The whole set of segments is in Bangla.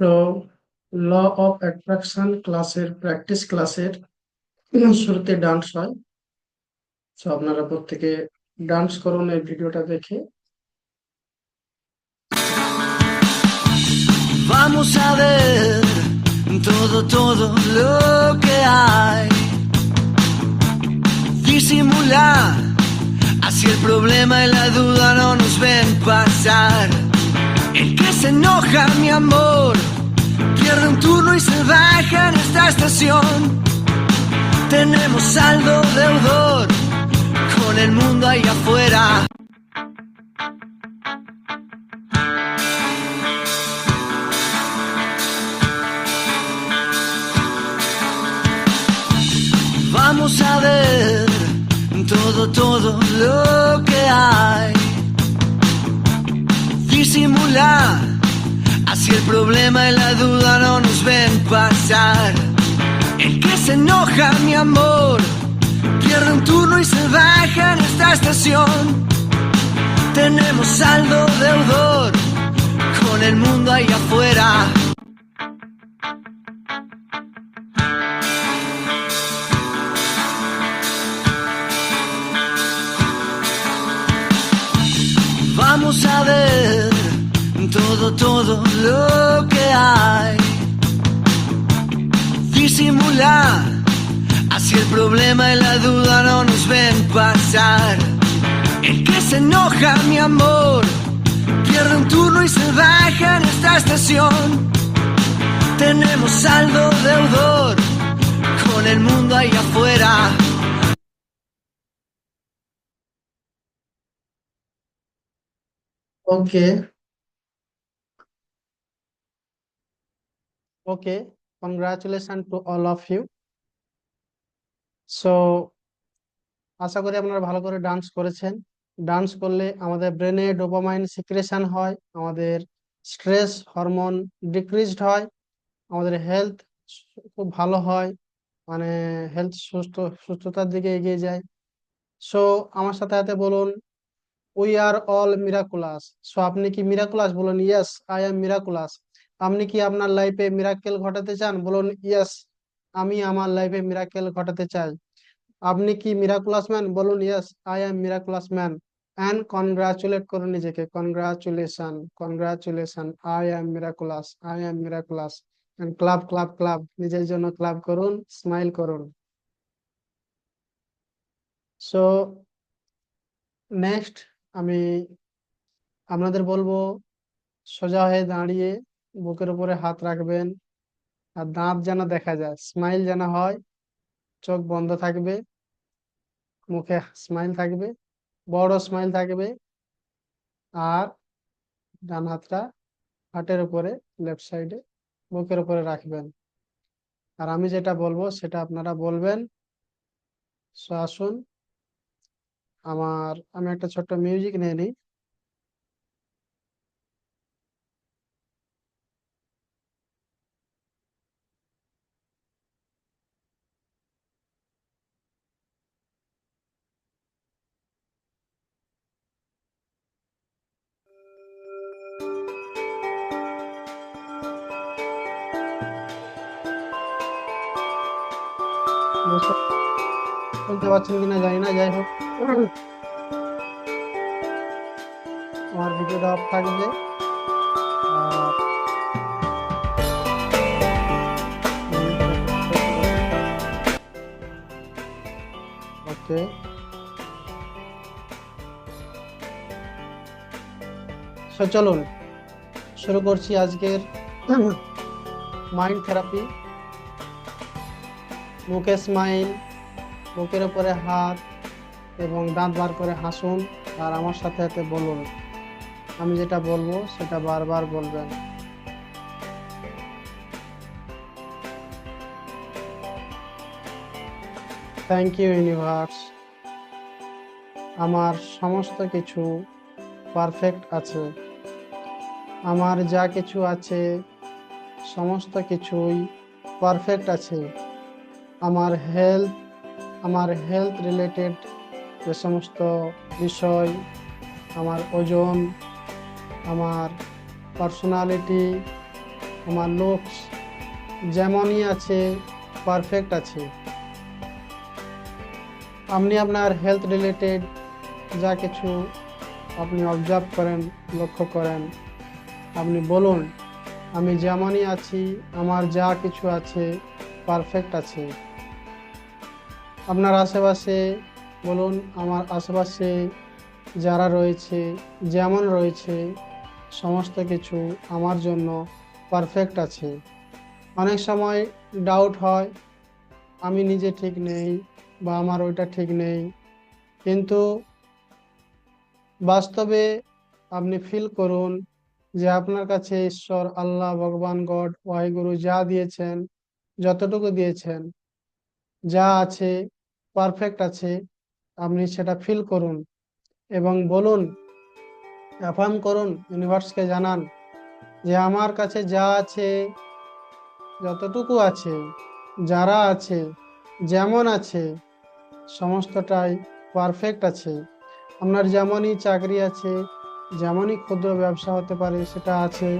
তো ল অফ অ্যাট্রাকশন ক্লাসের প্র্যাকটিস ক্লাসের শুরুতে ডান্স হয় তো আপনারা প্রত্যেকে ডান্স করুন এই ভিডিওটা দেখে Vamos a ver todo, todo lo que hay. Disimular, así el problema y la duda no nos ven pasar. El que se enoja, mi amor, pierde un turno y se baja en esta estación. Tenemos saldo deudor con el mundo ahí afuera. Todo, todo lo que hay. Disimular, así el problema y la duda no nos ven pasar. El que se enoja, mi amor, pierde un turno y se baja en esta estación. Tenemos saldo deudor con el mundo ahí afuera. Todo, todo lo que hay. Disimular, así el problema y la duda no nos ven pasar. El que se enoja, mi amor, pierde un turno y se baja en esta estación. Tenemos saldo deudor con el mundo ahí afuera. Okay okay congratulation to all of you so আশা করি আপনারা ভালো করে ডান্স করেছেন। ডান্স করলে আমাদের ব্রেনে ডোপামাইন সিক্রেশন হয়, আমাদের স্ট্রেস হরমোন ডিক্রিজড হয়, আমাদের হেলথ খুব ভালো হয় মানে হেলথ সুস্থ, সুস্থতার দিকে এগিয়ে যায়। সো আমার সাথে সাথে বলুন we are all miraculous so আপনি কি মিরাকুলাস বলুন? ইয়েস আই এম মিরাকুলাস আপনি কি আপনার লাইফে মিরাকেল ঘটাতে চান? বলুন ইয়েস আমি আমার লাইফে মিরাকেল ঘটাতে চাই। আপনি কি মিরাকুলাস ম্যান বলুন yes I am miraculous man and congratulate করুন নিজেকে। Congratulation congratulation I am miraculous I am miraculous and club club club নিজের জন্য ক্লাব করুন স্মাইল করুন। সো নেক্সট আমি আপনাদের বলব, সোজা হয়ে দাঁড়িয়ে বুকের উপরে হাত রাখবেন। আর দাঁত যেন দেখা যায় স্মাইল যেন হয়, চোখ বন্ধ থাকবে, মুখে স্মাইল থাকবে, বড় স্মাইল থাকবে। আর ডান হাতটা হাটের উপরে লেফট সাইডে বুকের উপরে রাখবেন। আর আমি যেটা বলব, সেটা আপনারা বলবেন। সো আসুন, আমার, আমি একটা ছোট্ট মিউজিক নিয়ে নিই। বুঝতে বলতে পারছেন কিনা জানি না যাই হোক আমার ভিডিওটা অফ থাকবে আর ওকে সো চলুন শুরু করছি আজকের মাইন্ড থেরাপি মুখে স্মাইল বুকের উপরে হাত এবং দাঁত বার করে হাসুন আর আমার সাথে সাথে বলুন। আমি যেটা বলব সেটা বারবার বলবেন। থ্যাংক ইউ ইউনিভার্স আমার সমস্ত কিছু পারফেক্ট আছে। আমার যা কিছু আছে, সমস্ত কিছুই পারফেক্ট আছে। আমার হেলথ আমার হেলথ রিলেটেড যে সমস্ত বিষয়, আমার ওজন, আমার পার্সোনালিটি আমার লুকস যেমনই আছে পারফেক্ট আছে। আপনি আপনার হেলথ রিলেটেড যা কিছু আপনি অবজার্ভ করেন, লক্ষ্য করেন, আপনি বলুন, আমি যেমনই আছি, আমার যা কিছু আছে পারফেক্ট আছে। আপনার আশেপাশে বলুন, আমার আশেপাশে যারা রয়েছে, যেমন রয়েছে, সমস্ত কিছু আমার জন্য পারফেক্ট আছে। অনেক সময় ডাউট হয়, আমি নিজে ঠিক নেই বা আমার ওইটা ঠিক নেই। কিন্তু বাস্তবে আপনি ফিল করুন যে আপনার কাছে ঈশ্বর, আল্লাহ, ভগবান, গড, ওয়াহিগুরু যা দিয়েছেন, যতটুকু দিয়েছেন, যা আছে পারফেক্ট আছে, আপনি সেটা ফিল করুন এবং বলুন অ্যাফার্ম করুন ইউনিভার্সকে জানান যে আমার কাছে যা আছে, যতটুকু আছে, যারা আছে, যেমন আছে, সমস্তটাই পারফেক্ট আছে। আপনার যেমনই চাকরি আছে, যেমনই ক্ষুদ্র ব্যবসা হতে পারে, সেটা আছে।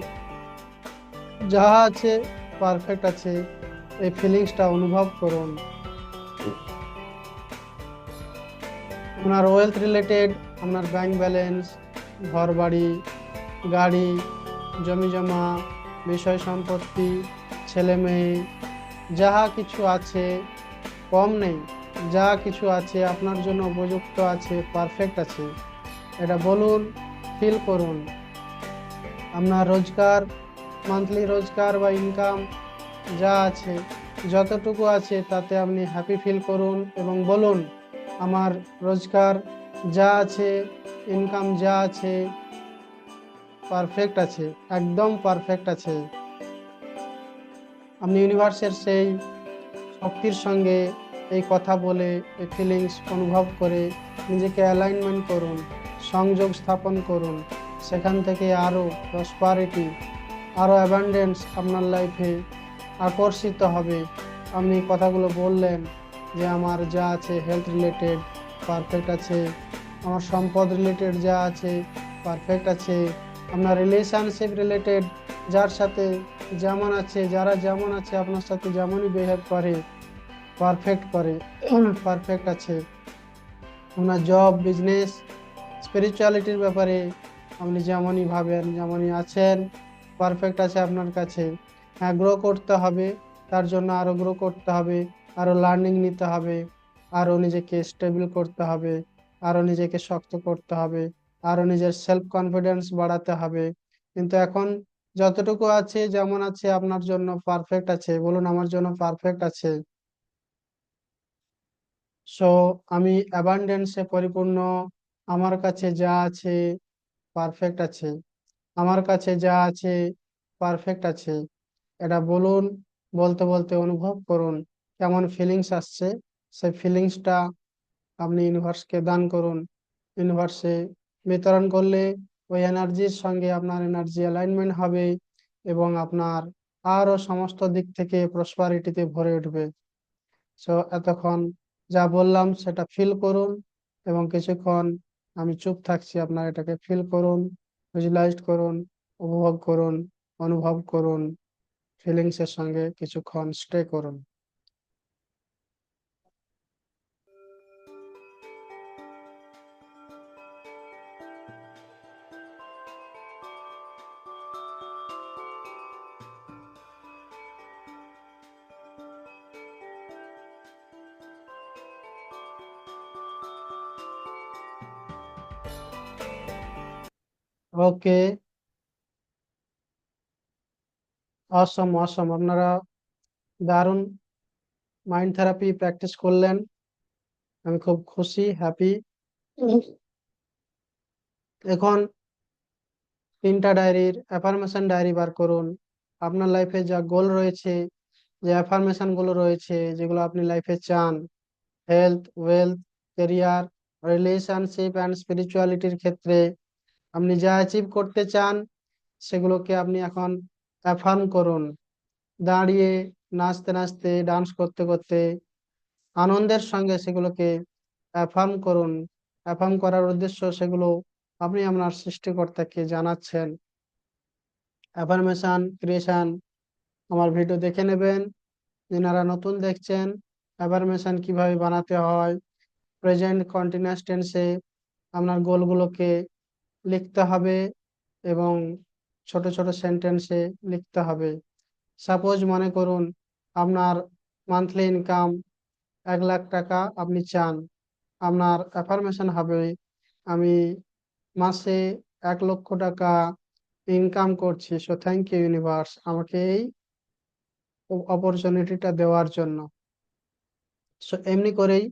যা আছে পারফেক্ট আছে। এই ফিলিংসটা অনুভব করুন। আপনার ওয়েলথ রিলেটেড আপনার ব্যাংক ব্যালেন্স ঘর বাড়ি গাড়ি, জমি জমা, বিষয় সম্পত্তি, ছেলে মেয়ে, যাহা কিছু আছে, কম নেই, যা কিছু আছে, আপনার জন্য উপযুক্ত আছে পারফেক্ট আছে, এটা বলুন ফিল করুন। আপনার রোজগার মান্থলি রোজগার বা ইনকাম যা আছে, যতটুকু আছে, তাতে আপনি হ্যাপি ফিল করুন এবং বলুন আমার রোজগার যা আছে ইনকাম যা আছে পারফেক্ট আছে, একদম পারফেক্ট আছে। আমি ইউনিভার্সের সেই শক্তির সঙ্গে এই কথা বলে, এই ফিলিংস অনুভব করে নিজেকে অ্যালাইনমেন্ট করুন, সংযোগ স্থাপন করুন, সেখান থেকে আরও প্রসপারিটি আরও অ্যাবান্ডেন্স আপনার লাইফে আকর্ষিত হবে। আপনি কথাগুলো বললেন যে আমার যা আছে হেলথ রিলেটেড পারফেক্ট আছে। আমার সম্পদ রিলেটেড যা আছে পারফেক্ট আছে। আপনার রিলেশনশিপ রিলেটেড যার সাথে যেমন আছে, যারা যেমন আছে, আপনার সাথে যেমনই বিহেভ করে পারফেক্ট করে পারফেক্ট আছে। আপনার জব বিজনেস স্পিরিচুয়ালিটির ব্যাপারে আপনি যেমনই ভাবেন, যেমনই আছেন পারফেক্ট আছে আপনার কাছে। হ্যাঁ গ্রো করতে হবে, তার জন্য আরও গ্রো করতে হবে। আরও লার্নিং নিতে হবে আরও নিজেকে স্টেবল করতে হবে আরও নিজেকে শক্ত করতে হবে আরও নিজের সেলফ কনফিডেন্স বাড়াতে হবে। কিন্তু এখন যতটুকু আছে, যেমন আছে, আপনার জন্য পারফেক্ট আছে। বলুন, আমার জন্য পারফেক্ট আছে। সো আমি অ্যাবান্ডেন্সে পরিপূর্ণ, আমার কাছে যা আছে পারফেক্ট আছে। আমার কাছে যা আছে পারফেক্ট আছে। এটা বলুন, বলতে বলতে অনুভব করুন। কেমন ফিলিংস আসছে, সেই ফিলিংসটা আপনি ইউনিভার্সকে দান করুন। ইউনিভার্সে বিতরণ করলে ওই এনার্জির সঙ্গে আপনার এনার্জি অ্যালাইনমেন্ট হবে এবং আপনার আরও সমস্ত দিক থেকে প্রসপারিটিতে ভরে উঠবে। সো এতক্ষণ যা বললাম সেটা ফিল করুন এবং কিছুক্ষণ আমি চুপ থাকছি, আপনার এটাকে ফিল করুন ভিজুয়ালাইজ করুন, উপভোগ করুন, অনুভব করুন ফিলিংসের সঙ্গে কিছুক্ষণ স্টে করুন। ওকে। অসম অসম আপনারা দারুণ মাইন্ড থেরাপি প্র্যাকটিস করলেন। আমি খুব খুশি হ্যাপি এখন তিনটা ডায়েরির অ্যাফার্মেশন ডায়েরি বার করুন। আপনার লাইফে যা গোল রয়েছে, যে অ্যাফার্মেশনগুলো রয়েছে, যেগুলো আপনি লাইফে চান health wealth career relationship and স্পিরিচুয়ালিটির ক্ষেত্রে আপনি যা অ্যাচিভ করতে চান, সেগুলোকে আপনি এখন অ্যাফার্ম করুন। দাঁড়িয়ে নাচতে নাচতে ডান্স করতে করতে আনন্দের সঙ্গে সেগুলোকে অ্যাফার্ম করুন। অ্যাফার্ম করার উদ্দেশ্য সেগুলো আপনি আপনার সৃষ্টিকর্তাকে জানাচ্ছেন। অ্যাফার্মেশন ক্রিয়েশন আমার ভিডিও দেখে নেবেন। যারা নতুন দেখছেন অ্যাফার্মেশন কীভাবে বানাতে হয় প্রেজেন্ট কন্টিনিউয়াস টেন্সে আপনার গোলগুলোকে লিখতে হবে এবং ছোট ছোট সেন্টেন্সে লিখতে হবে। সাপোজ মনে করুন আপনার মান্থলি ইনকাম এক লাখ টাকা আপনি চান। আপনার অ্যাফার্মেশন হবে, আমি মাসে এক লক্ষ টাকা ইনকাম করছি সো থ্যাংক ইউ ইউনিভার্স আমাকে এই অপরচুনিটিটা দেওয়ার জন্য। সো এমনি করেই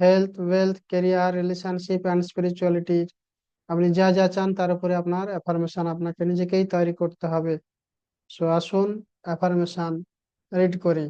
health wealth career relationship and spirituality আপনি যা যা চান তার উপরে আপনার অ্যাফার্মেশন আপনাকে নিজেকেই তৈরি করতে হবে। সো আসুন অ্যাফার্মেশন রিড করি।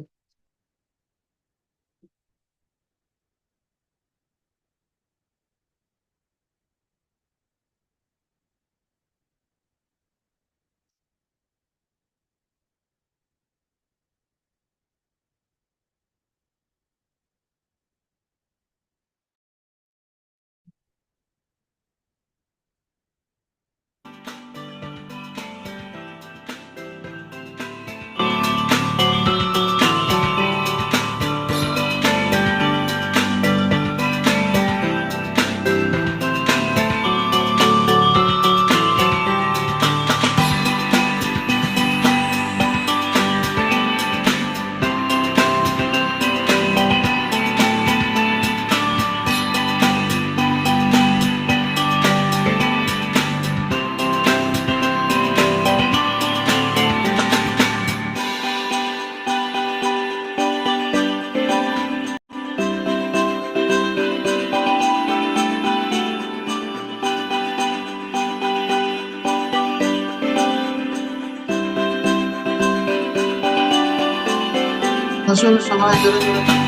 আসুন সবাই ধরে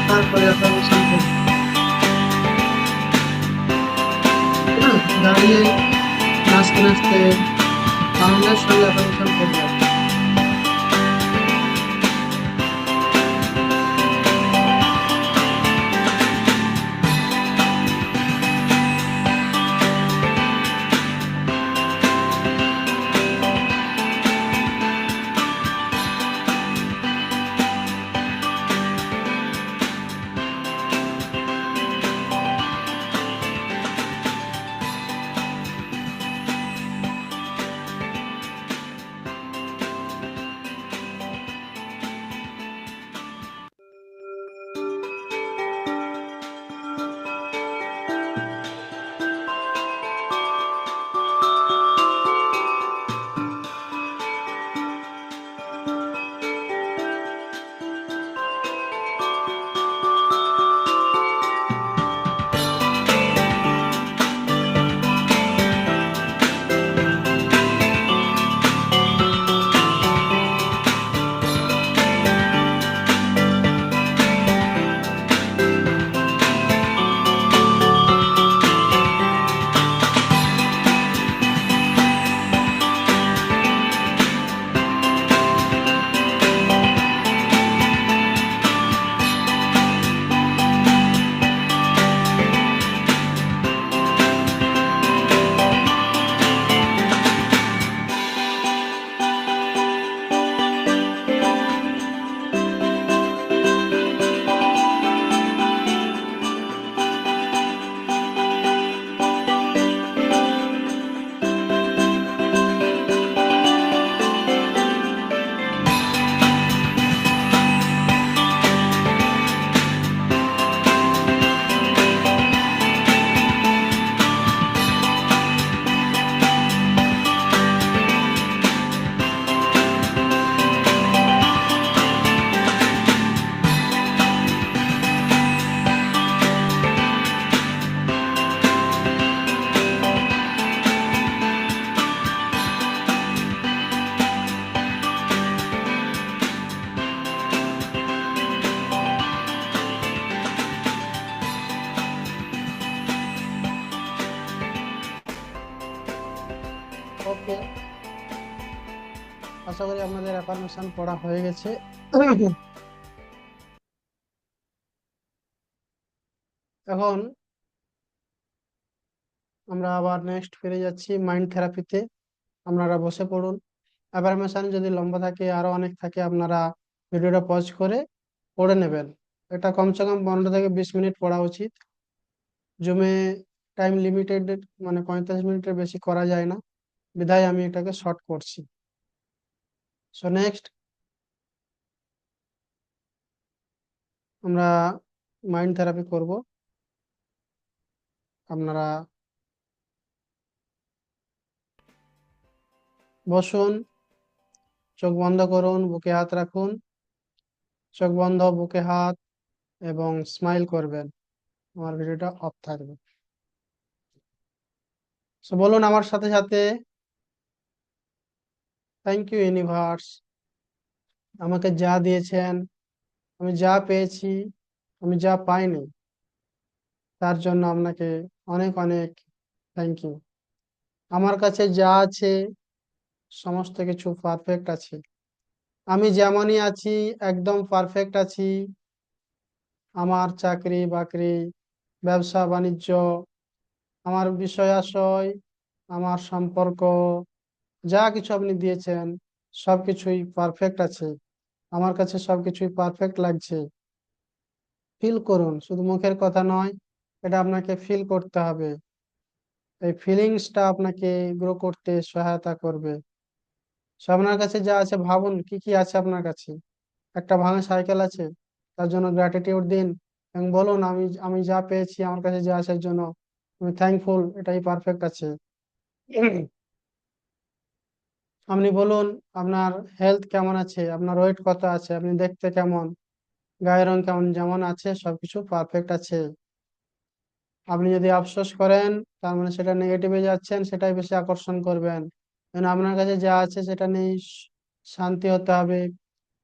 তারপরে করে অ্যাফার্মেশন করি দাঁড়িয়ে নাচতে নাচতে বাংলার সঙ্গে অ্যাফার্মেশন পড়া হয়ে গেছে। এখন আমরা আবার নেক্সট ফিরে যাচ্ছি মাইন্ড থেরাপিতে আপনারা বসে পড়ুন। অ্যাফার্মেশন যদি লম্বা থাকে, আরও অনেক থাকে, আপনারা ভিডিওটা পজ করে পড়ে নেবেন। এটা কমসে কম পনেরো থেকে বিশ মিনিট পড়া উচিত। জুমে টাইম লিমিটেড মানে পঁয়তাল্লিশ মিনিটের বেশি করা যায় না। বিধায় আমি এটাকে শর্ট করছি। সো নেক্সট আমরা মাইন্ড থেরাপি করব। আপনারা বসুন, চোখ বন্ধ করুন, বুকে হাত রাখুন। চোখ বন্ধ, বুকে হাত এবং স্মাইল করবেন। আমার ভিডিওটা অফ থাকবে। সো বলুন আমার সাথে সাথে। থ্যাংক ইউ ইউনিভার্স আমাকে যা দিয়েছেন আমি যা পেয়েছি, আমি যা পাইনি, তার জন্য আপনাকে অনেক অনেক থ্যাংক ইউ আমার কাছে যা আছে, সমস্ত কিছু পারফেক্ট আছে। আমি যেমনই আছি, একদম পারফেক্ট আছি। আমার চাকরি, বাকরি, ব্যবসা, বাণিজ্য, আমার বিষয় আশয়, আমার সম্পর্ক, যা কিছু আপনি দিয়েছেন, সবকিছুই পারফেক্ট আছে। আমার কাছে সবকিছুই পারফেক্ট লাগছে। ফিল করুন, শুধু মুখের কথা নয়, এটা আপনাকে ফিল করতে হবে। এই ফিলিংসটা আপনাকে গ্রো করতে সহায়তা করবে। সো আপনার কাছে যা আছে ভাবুন, কি কি আছে আপনার কাছে? একটা ভাঙা সাইকেল আছে, তার জন্য গ্র্যাটিটিউড দিন এবং বলুন, আমি আমি যা পেয়েছি, আমার কাছে যা আছে এর জন্য আমি থ্যাঙ্কফুল এটাই পারফেক্ট আছে। আপনি বলুন, আপনার হেলথ কেমন আছে? আপনার ওয়েট কত আছে? আপনি দেখতে কেমন? গায়ের রং কেমন? যেমন আছে, সবকিছু পারফেক্ট আছে। আপনি যদি আফসোস করেন, তার মানে সেটা নেগেটিভে যাচ্ছেন, সেটাই বেশি আকর্ষণ করবেন। কারণ আপনার কাছে যা আছে, সেটা নিয়ে শান্তি হতে হবে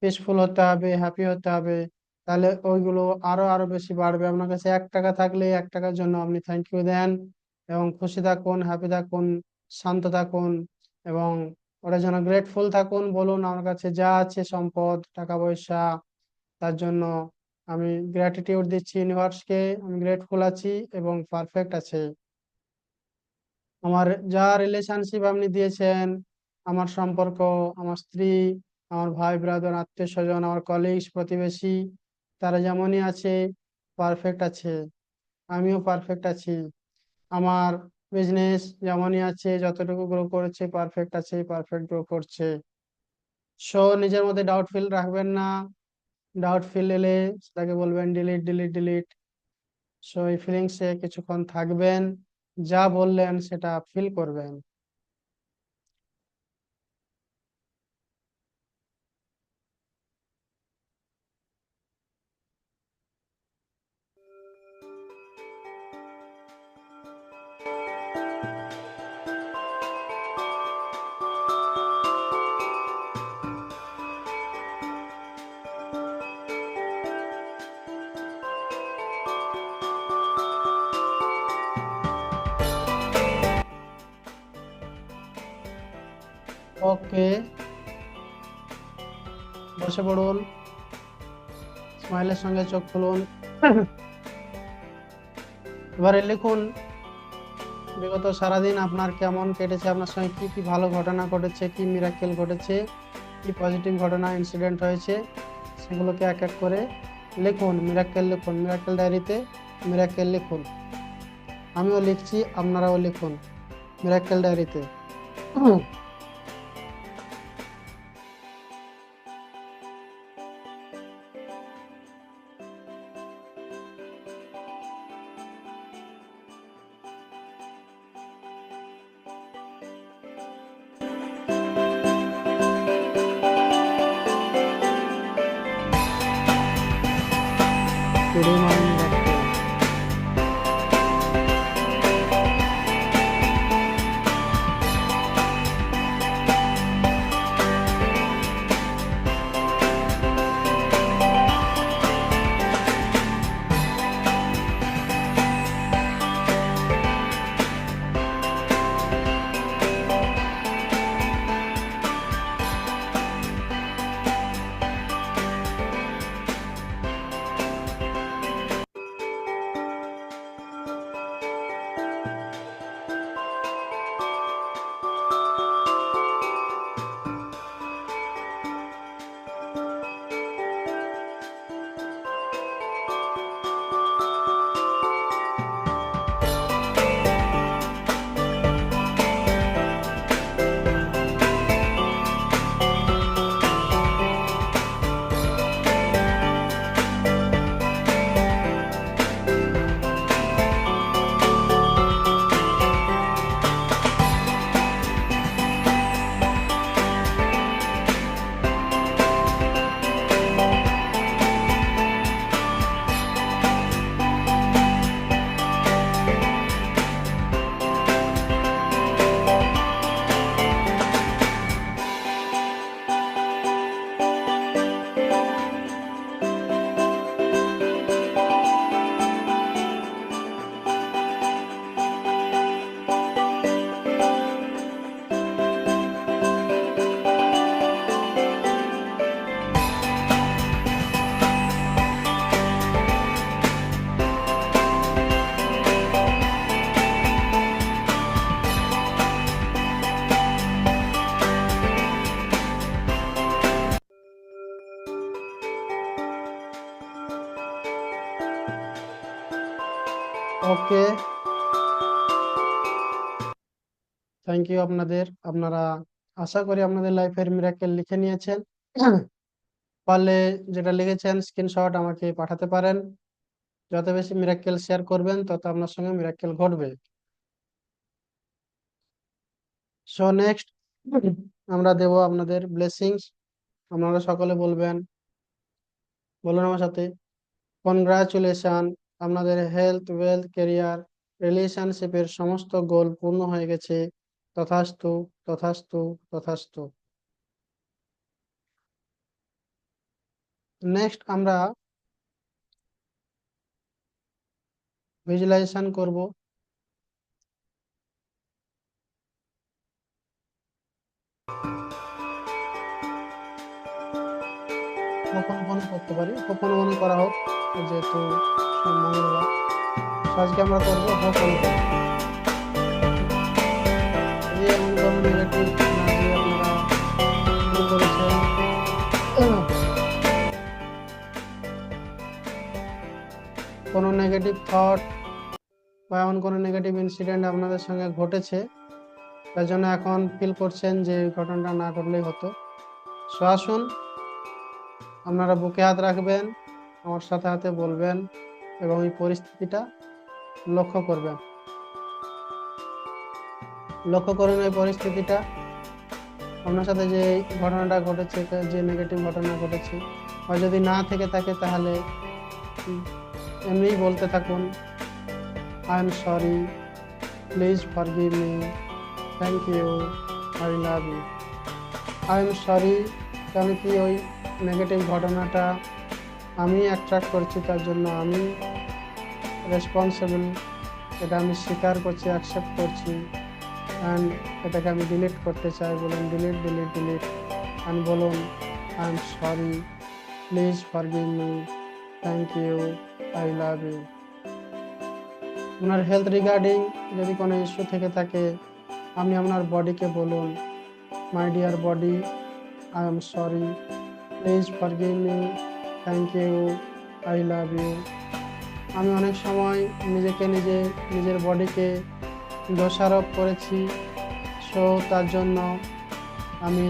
পিসফুল হতে হবে হ্যাপি হতে হবে। তাহলে ওইগুলো আরও আরও বেশি বাড়বে। আপনার কাছে এক টাকা থাকলে এক টাকার জন্য আপনি থ্যাংক ইউ দেন এবং খুশি থাকুন হ্যাপি থাকুন, শান্ত থাকুন এবং ওটার জন্য গ্রেটফুল থাকুন, বলুন আমার কাছে যা আছে সম্পদ, টাকা পয়সা, তার জন্য আমি গ্র্যাটিটিউড দিচ্ছি ইউনিভার্সকে আমি গ্রেটফুল আছি এবং পারফেক্ট আছে। আমার যা রিলেশনশিপ আপনি দিয়েছেন, আমার সম্পর্ক, আমার স্ত্রী, আমার ভাই ব্রাদার আত্মীয় স্বজন, আমার কলিগস প্রতিবেশী, তারা যেমনই আছে পারফেক্ট আছে। আমিও পারফেক্ট আছি। আমার বিজনেস যেমনই আছে, যতটুকু গ্রো করেছে পারফেক্ট আছে পারফেক্ট গ্রো করছে। সো নিজের মধ্যে ডাউট ফিল রাখবেন না। ডাউট ফিল এলে সেটাকে বলবেন ডিলিট ডিলিট ডিলিট সো এই ফিলিংসে কিছুক্ষণ থাকবেন। যা বললেন সেটা ফিল করবেন। ওকে বসে পড়ুন। স্মাইলের সঙ্গে চোখ খুলুন। এবারে লিখুন, বিগত সারাদিন আপনার কেমন কেটেছে? আপনার সঙ্গে কি কি ভালো ঘটনা ঘটেছে? কি মিরাকেল ঘটেছে? কি পজিটিভ ঘটনা ইনসিডেন্ট হয়েছে? সেগুলোকে এক এক করে লিখুন মিরাকেল লিখুন। মিরাকেল ডায়েরিতে মিরাকেল লিখুন। আমিও লিখছি, আপনারাও লিখুন মিরাকেল ডায়েরিতে থ্যাংক ইউ আপনাদের। আপনারা আশা করি আপনাদের লাইফের মিরাকেল লিখে নিয়েছেন। পারলে যেটা লিখেছেন স্ক্রিনশট আমাকে পাঠাতে পারেন। যত বেশি মিরাকেল শেয়ার করবেন, তত আপনার সঙ্গে মিরাকেল ঘটবে। সো নেক্সট আমরা দেব আপনাদের ব্লেসিংস আপনারা সকলে বলবেন, বলুন আমার সাথে কনগ্রাচুলেশন আপনাদের হেলথ ওয়েলথ কেরিয়ার রিলেশনশিপের সমস্ত গোল পূর্ণ হয়ে গেছে। তথাস্তু তথাস্তু তথাস্তু। নেক্সট আমরা ভিজুয়ালাইজেশন করব। কখন কখন করতে পারি। কখন কখন করা হোক, যেহেতু মঙ্গলবার। আজকে আমরা করব কখন কোনো নেগেটিভ থট বা এমন কোনো নেগেটিভ ইনসিডেন্ট আপনাদের সঙ্গে ঘটেছে, তার জন্য এখন ফিল করছেন যে ঘটনাটা না ঘটলেই হতো। সো আসুন, আপনারা বুকে হাত রাখবেন, আমার সাথে হাতে বলবেন এবং এই পরিস্থিতিটা লক্ষ্য করবেন। লক্ষ্য করুন এই পরিস্থিতিটা। আপনার সাথে যে ঘটনাটা ঘটেছে যে নেগেটিভ ঘটনা ঘটেছে বা যদি না থেকে থাকে তাহলে এমনিই বলতে থাকুন I am sorry please forgive me thank you I love you I am sorry কারণ কি ওই নেগেটিভ ঘটনাটা আমি অ্যাট্রাক্ট করছি, তার জন্য আমি রেসপন্সিবল এটা আমি স্বীকার করছি অ্যাকসেপ্ট করছি। অ্যান্ড এটাকে আমি ডিলিট করতে চাই বলুন ডিলিট ডিলিট ডিলিট অ্যান্ড বলুন I am sorry please forgive me thank you I love you আপনার হেলথ রিগার্ডিং যদি কোনো ইস্যু থেকে থাকে, আপনি আপনার বডিকে বলুন। My dear body I am sorry please forgive me thank you I love you আমি অনেক সময় নিজেকে নিজে, নিজের বডিকে দোষারোপ করেছি। সো তার জন্য আমি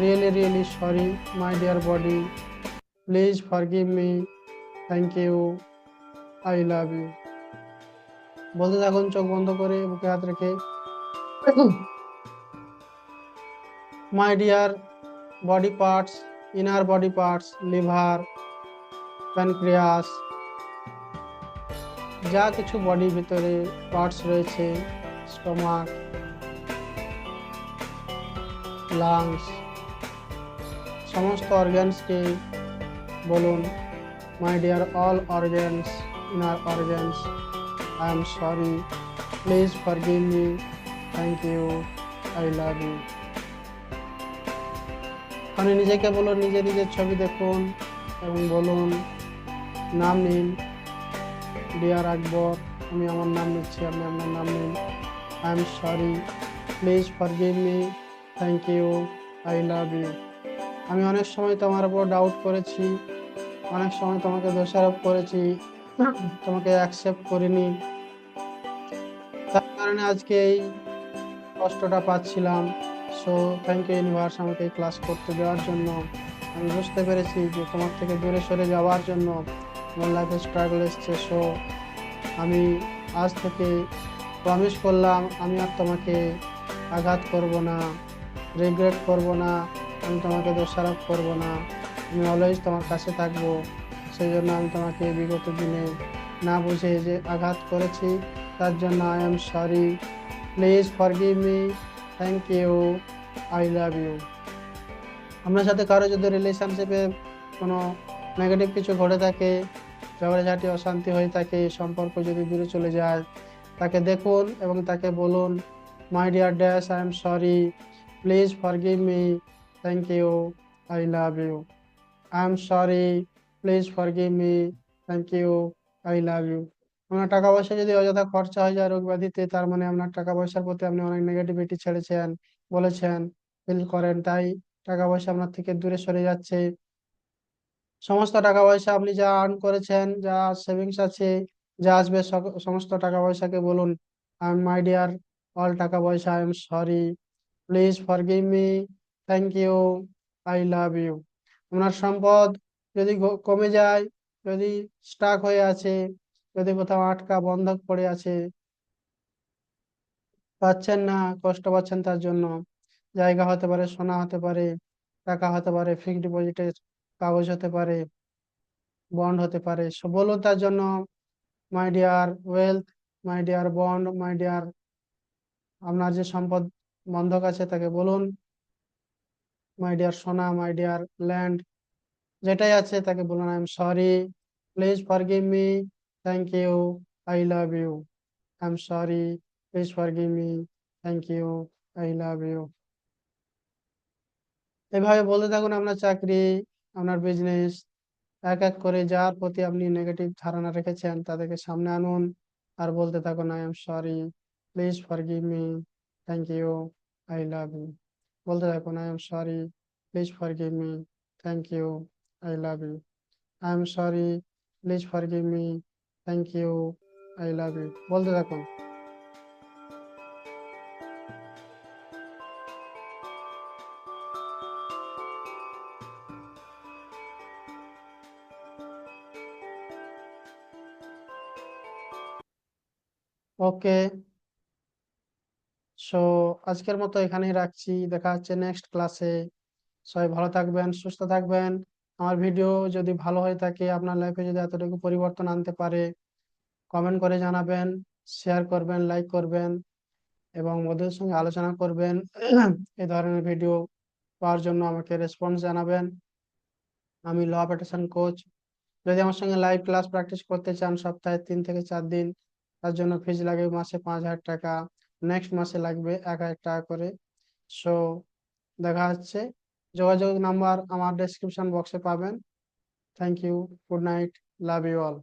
really really sorry my dear body please forgive me thank you I love you বলতে থাকুন, চোখ বন্ধ করে বুকে হাত রেখে। My dear body parts inner body parts liver pancreas যা কিছু বডির ভিতরে পার্টস রয়েছে স্টোমাক লাংস সমস্ত অর্গ্যানসকে বলুন my dear all organs inner organs I am sorry please forgive me thank you I love you মানে নিজেকে বলুন, নিজে নিজের ছবি দেখুন এবং বলুন, নাম নিন। ডিয়ার আকবর আমি আমার নাম নিচ্ছি আপনি আপনার নাম নিন I am sorry please forgive me thank you I love you আমি অনেক সময় তোমার উপর ডাউট করেছি, অনেক সময় তোমাকে দোষারোপ করেছি, তোমাকে অ্যাকসেপ্ট করিনি। তার কারণে আজকে এই কষ্টটা পাচ্ছিলাম। সো থ্যাংক ইউ ইউনিভার্স আমাকে এই ক্লাস করতে দেওয়ার জন্য। আমি বুঝতে পেরেছি যে তোমার থেকে দূরে সরে যাওয়ার জন্য আমার লাইফে স্ট্রাগল এসছে সো আমি আজ থেকে প্রমিস করলাম, আমি আর তোমাকে আঘাত করব না রিগ্রেট করব না, আমি তোমাকে দোষারোপ করব না, আমি অলওয়েজ তোমার কাছে থাকব। সেই জন্য আমি তোমাকে বিগত দিনে না বুঝে যে আঘাত করেছি, তার জন্য I am sorry please forgive me thank you I love you আপনার সাথে কারও যদি রিলেশনশিপে কোনো নেগেটিভ কিছু ঘটে থাকে ঝগড়াঝাটি অশান্তি হয়ে থাকে, সম্পর্ক যদি দূরে চলে যায়, তাকে দেখুন এবং তাকে বলুন my dear dash I am sorry please forgive me thank you I love you I am sorry please forgive me thank you I love you আপনার টাকা পয়সা যদি অযথা খরচা হয়ে যায় রোগ ব্যাধিতে, তার মানে আপনার টাকা পয়সার প্রতি আপনি অনেক নেগেটিভিটি ছেড়েছেন, বলেছেন ফিল করেন, তাই টাকা পয়সা আপনার থেকে দূরে সরে যাচ্ছে। সমস্ত টাকা পয়সা আপনি যা আর্ন করেছেন, যা সেভিংস আছে, যা আসবে সমস্ত টাকা পয়সাকে বলুন। I am my dear all টাকা পয়সা I am sorry please forgive me thank you I love you আপনার সম্পদ যদি কমে যায়, যদি স্টাক হয়ে আছে, যদি কোথাও আটকা, বন্ধক পড়ে আছে, পাচ্ছেন না, কষ্ট পাচ্ছেন তার জন্য। জায়গা হতে পারে, সোনা হতে পারে, টাকা হতে পারে ফিক্সড ডিপোজিটের কাগজ হতে পারে বন্ড হতে পারে, সো বলুন তার জন্য my dear wealth my dear bond my dear আপনার যে সম্পদ বন্ধক আছে তাকে বলুন। মাই ডিয়ার সোনা মাই ডিয়ার ল্যান্ড যেটাই আছে তাকে বলুন I am sorry please forgive me thank you I love you I am sorry please forgive me thank you I love you এভাবে বলতে থাকুন আপনার চাকরি আপনার বিজনেস এক এক করে যার প্রতি আপনি নেগেটিভ ধারণা রেখেছেন তাদেরকে সামনে আনুন আর বলতে থাকুন I am sorry please forgive me thank you I love you বলতে থাকুন I am sorry please forgive me thank you I love you I am sorry please forgive me thank you I love you বলতে থাকুন। ওকে সো আজকের মতো এখানেই রাখছি। দেখা হচ্ছে নেক্সট ক্লাসে সবাই ভালো থাকবেন, সুস্থ থাকবেন। আমার ভিডিও যদি ভালো হয়ে থাকে, আপনার লাইফে যদি এতটুকু পরিবর্তন আনতে পারে কমেন্ট করে জানাবেন শেয়ার করবেন লাইক করবেন এবং বন্ধুদের সঙ্গে আলোচনা করবেন। এই ধরনের ভিডিও পাওয়ার জন্য আমাকে রেসপন্স জানাবেন। আমি ল অফ অ্যাট্রাকশন কোচ যদি আমার সঙ্গে লাইভ ক্লাস প্র্যাকটিস করতে চান সপ্তাহে তিন থেকে চার দিন তার জন্য ফিজ লাগবে মাসে পাঁচ হাজার টাকা। নেক্সট মাসে লাগবে এক হাজার টাকা করে। সো দেখা যাচ্ছে যোগাযোগ নাম্বার আমার ডেসক্রিপশন বক্সে পাবেন। Thank you good night love you all